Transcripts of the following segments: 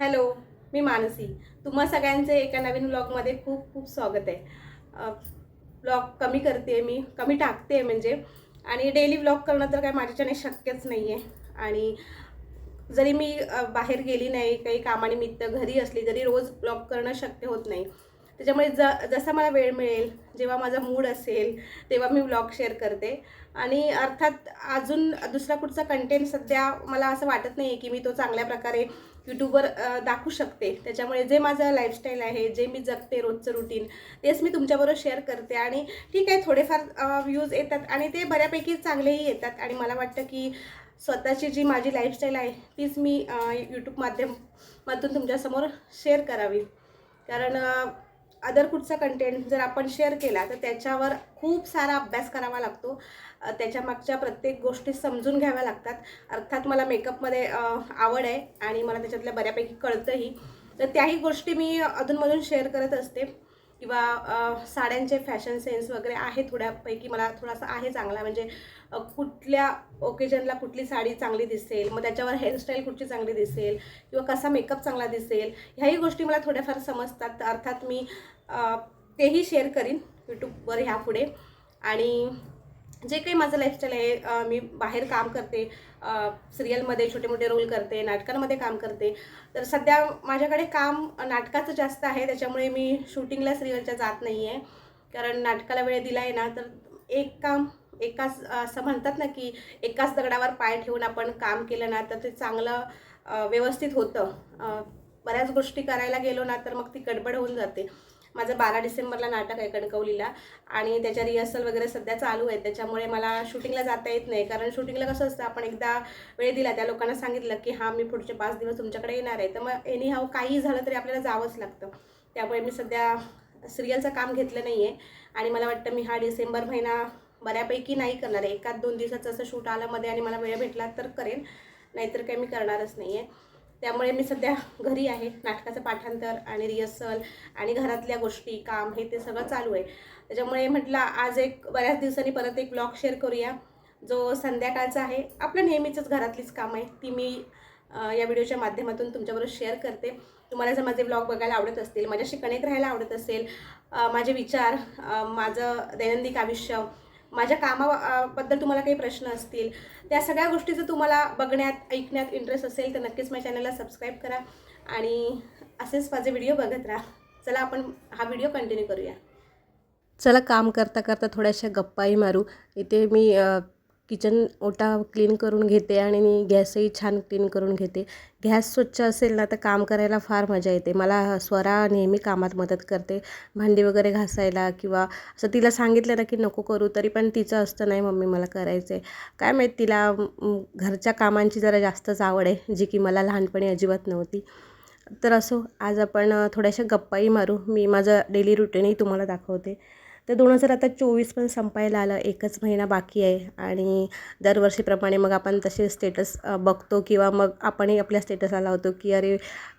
Hello मी मानसी. तुम्हा सगळ्यांचे एका नवीन ब्लॉगमध्ये खूप खूप स्वागत आहे. ब्लॉग कमी करते मी कमी टाकते म्हणजे. आणि डेली ब्लॉग करणं तर काय माझ्याच्याने शक्यच नाही आहे आणि जरी मी बाहेर गेली नाही काही कामानिमित्त घरी असली तरी रोज ब्लॉग करणं शक्य होत नाही. त्याच्यामुळे ज जसा मला वेळ मिळेल जेव्हा माझा मूड असेल तेव्हा मी ब्लॉग शेअर करते. आणि अर्थात अजून दुसरा कुठचा कंटेंट सध्या मला असं वाटत नाही आहे की मी तो चांगल्या प्रकारे यूट्यूबवर दाखवू शकते. त्याच्यामुळे जे माझं लाईफस्टाईल आहे जे मी जगते रोजचं रुटीन तेच मी तुमच्याबरोबर शेअर करते. आणि ठीक आहे थोडेफार व्ह्यूज येतात आणि ते बऱ्यापैकी चांगलेही येतात. आणि मला वाटतं की स्वतःची जी माझी लाईफस्टाईल आहे तीच मी यूट्यूब माध्यमातून तुमच्यासमोर शेअर करावी. कारण अदर कुठचा कंटेंट जर आपण शेअर केला तर त्याच्यावर खूप सारा अभ्यास करावा लागतो. त्याच्या मागच्या प्रत्येक गोष्टी समजून घ्याव्या लागतात. अर्थात मला मेकअपमध्ये आवड आहे आणि मला त्याच्यातल्या बऱ्यापैकी कळतंही. तर त्याही गोष्टी मी अधूनमधून शेअर करत असते. किंवा साड्यांचे फॅशन सेन्स वगैरे आहे थोड्यापैकी मला थोडासा आहे चांगला. म्हणजे कुठल्या ओकेजनला कुठली साडी चांगली दिसेल मग त्याच्यावर हेअरस्टाईल कुठची चांगली दिसेल किंवा कसा मेकअप चांगला दिसेल ह्याही गोष्टी मला थोड्याफार समजतात. अर्थात मी तेही शेअर करीन यूट्यूबवर ह्यापुढे. आणि जे काही माझं लाईफस्टाईल आहे मी बाहेर काम करते सिरियलमध्ये छोटे मोठे रोल करते नाटकांमध्ये काम करते. तर सध्या माझ्याकडे काम नाटकाचं जास्त आहे त्याच्यामुळे मी शूटिंगला सिरियलच्या जात नाही आहे कारण नाटकाला वेळ दिला आहे ना तर एक काम एकाच असं म्हणतात ना की एकाच दगडावर पाय ठेवून आपण काम केलं ना तर ते चांगलं व्यवस्थित होतं. बऱ्याच गोष्टी करायला गेलो ना तर मग ती गडबड होऊन जाते. माझं बारा डिसेंबरला नाटक आहे कणकवलीला. आणि त्याच्या रिहर्सल वगैरे सध्या चालू आहेत. त्याच्यामुळे मला शूटिंगला जाता येत नाही. कारण शूटिंगला कसं असतं आपण एकदा वेळ दिला त्या लोकांना सांगितलं की हां मी पुढचे पाच दिवस तुमच्याकडे येणार आहे. तर मग एनी हाव काही झालं तरी आपल्याला जावंच लागतं. त्यामुळे मी सध्या सिरियलचं काम घेतलं नाही आहे आणि मला वाटतं मी हा डिसेंबर महिना बऱ्यापैकी नाही करणार आहे. एकाच दोन दिवसाचं असं शूट आलं मध्ये आणि मला वेळ भेटला तर करेन. नाहीतर काही मी करणारच नाही आहे त्यामुळे मी सध्या घरी आहे. नाटकाचं पाठांतर आणि रिहर्सल आणि घरातल्या गोष्टी काम हे ते सगळं चालू आहे. त्याच्यामुळे म्हटलं आज एक बऱ्याच दिवसांनी परत एक ब्लॉग शेअर करूया. जो संध्याकाळचा आहे. आपलं नेहमीचंच घरातलीच काम आहे. ती मी या व्हिडिओच्या माध्यमातून तुमच्याबरोबर शेअर करते. तुम्हाला जर माझे ब्लॉग बघायला आवडत असतील माझ्याशी कनेक्ट राहायला आवडत असेल माझे विचार माझं दैनंदिन आयुष्य माझ्या कामाबद्दल तुम्हाला काही प्रश्न असतील त्या सगळ्या गोष्टी जर तुम्हाला बघण्यात ऐकण्यात इंटरेस्ट असेल तर नक्कीच माझ्या चॅनलला सबस्क्राईब करा आणि असेच माझे व्हिडिओ बघत राहा. चला आपण हा व्हिडिओ कंटिन्यू करूया. चला काम करता करता थोड्याशा गप्पाही मारू. इथे मी किचन ओटा क्लीन करून घेते आणि मी गॅसही छान क्लीन करून घेते. गॅस स्वच्छ असेल ना तर काम करायला फार मजा येते. मला स्वरा नेहमी कामात मदत करते. भांडी वगैरे घासायला किंवा असं तिला सांगितलं ना की नको करू तरी पण तिचं असतं नाही मम्मी मला करायचं आहे काय माहीत तिला घरच्या कामांची जरा जास्तच आवड आहे जी की मला लहानपणी अजिबात नव्हती. तर असो आज आपण थोड्याशा गप्पाही मारू. मी माझं डेली रुटीनही तुम्हाला दाखवते. तर दोन हजार आता चोवीस पण संपायला आलं एकच महिना बाकी आहे. आणि दरवर्षीप्रमाणे मग आपण तसे स्टेटस बघतो किंवा मग आपणही आपल्या स्टेटसला लावतो की अरे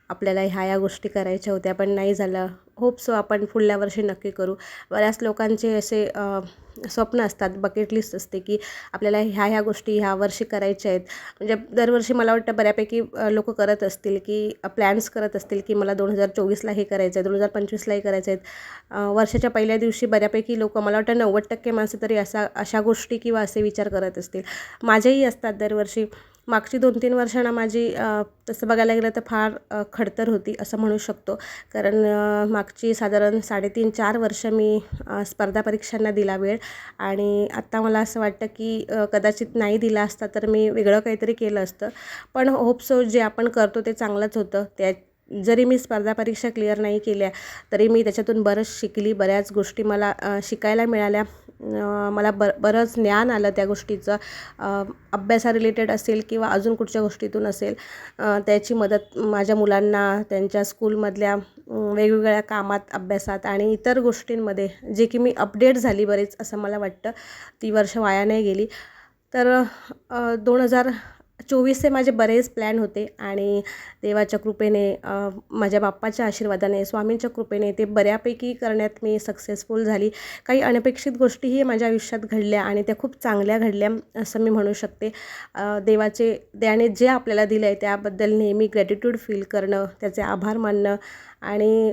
आपल्याला ह्या ह्या गोष्टी करायच्या होत्या पण नाही झालं. होप सो आपण पुढल्या वर्षी नक्की करू. बऱ्याच लोकांचे असे स्वप्न असतात बकेट लिस्ट असते की आपल्याला ह्या ह्या गोष्टी ह्या वर्षी करायच्या आहेत. म्हणजे दरवर्षी मला वाटतं बऱ्यापैकी लोक करत असतील की प्लॅन्स करत असतील की मला दोन हजार चोवीसला हे करायचं आहे दोन हजार पंचवीसलाही करायचं आहेत वर्षाच्या पहिल्या दिवशी बऱ्यापैकी लोक मला वाटतं नव्वद टक्के माणसं तरी असा अशा गोष्टी किंवा असे विचार करत असतील. माझेही असतात दरवर्षी. मागची दोन तीन वर्षांना माझी तसं बघायला गेलं तर फार खडतर होती असं म्हणू शकतो. कारण मागची साधारण साडेतीन चार वर्ष मी स्पर्धा परीक्षांना दिला वेळ. आणि आत्ता मला असं वाटतं की कदाचित नाही दिला असता तर मी वेगळं काहीतरी केलं असतं. पण होप सो जे आपण करतो ते चांगलंच होतं. त्या जरी मी स्पर्धा परीक्षा क्लिअर नाही केल्या तरी मी त्याच्यातून बरंच शिकली. बऱ्याच गोष्टी मला शिकायला मिळाल्या. मला ब बरंच ज्ञान आलं त्या गोष्टीचं. अभ्यासा रिलेटेड असेल किंवा अजून कुठच्या गोष्टीतून असेल त्याची मदत माझ्या मुलांना त्यांच्या स्कूलमधल्या वेगवेगळ्या कामात अभ्यासात आणि इतर गोष्टींमध्ये जे की मी अपडेट झाली बरेच असं मला वाटतं. ती वर्ष वाया नाही गेली. तर दोन हजार चोवीसचे माझे बरेच प्लॅन होते आणि देवाच्या कृपेने माझ्या बाप्पाच्या आशीर्वादाने स्वामींच्या कृपेने ते बऱ्यापैकी करण्यात मी सक्सेसफुल झाली. काही अनपेक्षित गोष्टीही माझ्या आयुष्यात घडल्या आणि त्या खूप चांगल्या घडल्या असं मी म्हणू शकते. देवाचे त्याने जे आपल्याला दिलं आहे त्याबद्दल नेहमी ग्रॅटिट्यूड फील करणं त्याचे आभार मानणं आणि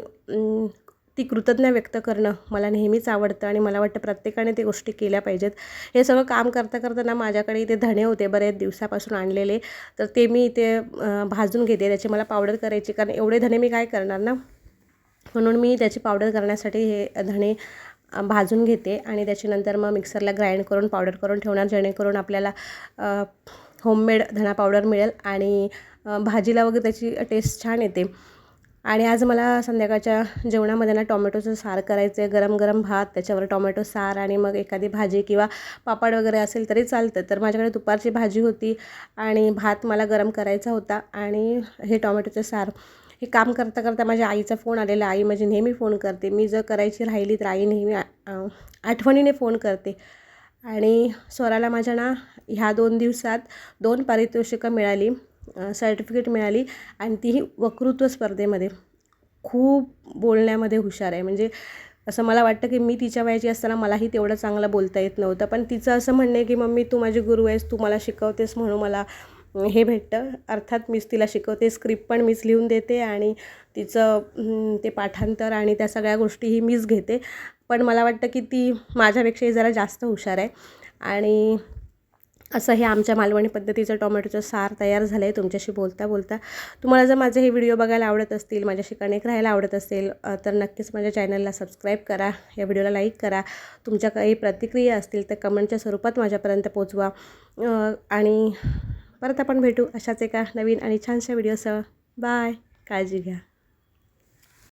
ती कृतज्ञ व्यक्त करणं मला नेहमीच आवडतं आणि मला वाटतं प्रत्येकाने ते गोष्टी केल्या पाहिजेत. हे सगळं काम करता करता ना माझ्याकडे इथे धणे होते बरेच दिवसापासून आणलेले. तर ते मी इथे भाजून घेते. त्याची मला पावडर करायची कारण एवढे धणे मी काय करणार ना? म्हणून मी त्याची पावडर करण्यासाठी हे धणे भाजून घेते आणि त्याच्यानंतर मग मिक्सरला ग्राइंड करून पावडर करून ठेवणार जेणेकरून आपल्याला होममेड धणा पावडर मिळेल आणि भाजीला वगैरे त्याची टेस्ट छान येते. आणि आज मला संध्याकाळच्या जेवणामध्ये ना टोमॅटोचं सार करायचं आहे गरम गरम भात त्याच्यावर टोमॅटो सार आणि मग एखादी भाजी किंवा पापड वगैरे असेल तरी चालतं. तर माझ्याकडे दुपारची भाजी होती आणि भात मला गरम करायचा होता आणि हे टोमॅटोचं सार. हे काम करता करता माझ्या आईचा फोन आलेला. आई माझी नेहमी फोन करते. मी जर करायची राहिली तर आई नेहमी आठवणीने फोन करते. आणि स्वराला माझ्या ना ह्या दोन दिवसात दोन पारितोषिकं मिळाली. सर्टिफिकेट मिळाली आणि तीही वक्तृत्व स्पर्धेमध्ये. खूप बोलण्यामध्ये हुशार आहे. म्हणजे असं मला वाटतं की मी तिच्या वयाची असताना मलाही तेवढं चांगलं बोलता येत नव्हतं. पण तिचं असं म्हणणं आहे की मम्मी तू माझी गुरु आहेस तू मला शिकवतेस म्हणून मला हे भेटतं. अर्थात मीच तिला शिकवते स्क्रिप्ट पण मीच लिहून देते आणि तिचं ते पाठांतर आणि त्या सगळ्या गोष्टीही मीच घेते. पण मला वाटतं की ती माझ्यापेक्षाही जरा जास्त हुशार आहे. आणि असं हे आमच्या मालवणी पद्धतीचं टोमॅटोचं सार तयार झालं आहे तुमच्याशी बोलता बोलता. तुम्हाला जर माझे हे व्हिडिओ बघायला आवडत असतील माझ्याशी कनेक्ट राहायला आवडत असेल तर नक्कीच माझ्या चॅनलला सबस्क्राईब करा या व्हिडिओला लाईक करा. तुमच्या काही प्रतिक्रिया असतील तर कमेंटच्या स्वरूपात माझ्यापर्यंत पोचवा. आणि परत आपण भेटू अशाच एका नवीन आणि छानशा व्हिडिओसह. बाय काळजी घ्या.